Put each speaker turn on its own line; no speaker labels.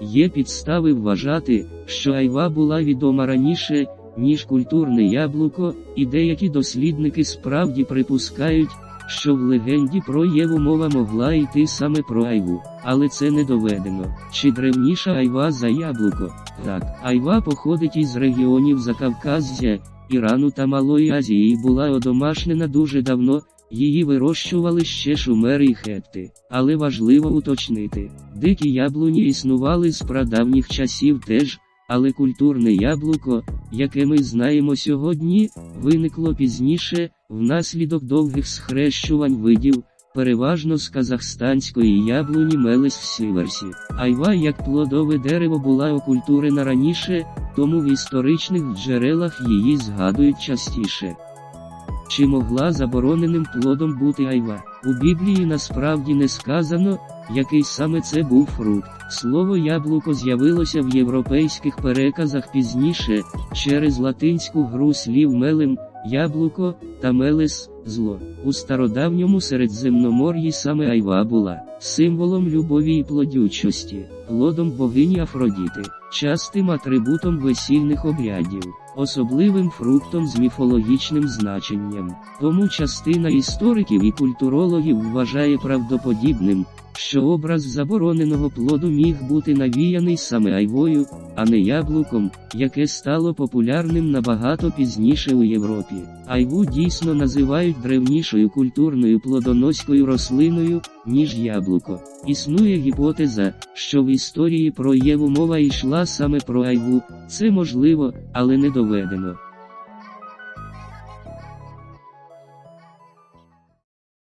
є підстави вважати, що айва була відома раніше, ніж культурне яблуко, і деякі дослідники справді припускають, що в легенді про Єву мова могла йти саме про айву, але це не доведено. Чи древніша айва за яблуко? Так, айва походить із регіонів Закавказзя, Ірану та Малої Азії і була одомашнена дуже давно. Її вирощували ще шумери і хетти, але важливо уточнити, дикі яблуні існували з прадавніх часів теж, але культурне яблуко, яке ми знаємо сьогодні, виникло пізніше, внаслідок довгих схрещувань видів, переважно з казахстанської яблуні Мелес сіверсі. Айва як плодове дерево була окультурена раніше, тому в історичних джерелах її згадують частіше. Чи могла забороненим плодом бути айва? У Біблії насправді не сказано, який саме це був фрукт. Слово яблуко з'явилося в європейських переказах пізніше, через латинську гру слів мелем, яблуко та мелес зло. У стародавньому середземномор'ї саме айва була символом любові і плодючості, плодом богині Афродіти, частим атрибутом весільних обрядів особливим фруктом з міфологічним значенням. Тому частина істориків і культурологів вважає правдоподібним, що образ забороненого плоду міг бути навіяний саме айвою, а не яблуком, яке стало популярним набагато пізніше у Європі. Айву дійсно називають древнішою культурною плодоноською рослиною, ніж яблуко. Існує гіпотеза, що в історії про Єву мова йшла саме про айву, це можливо, але не доведено.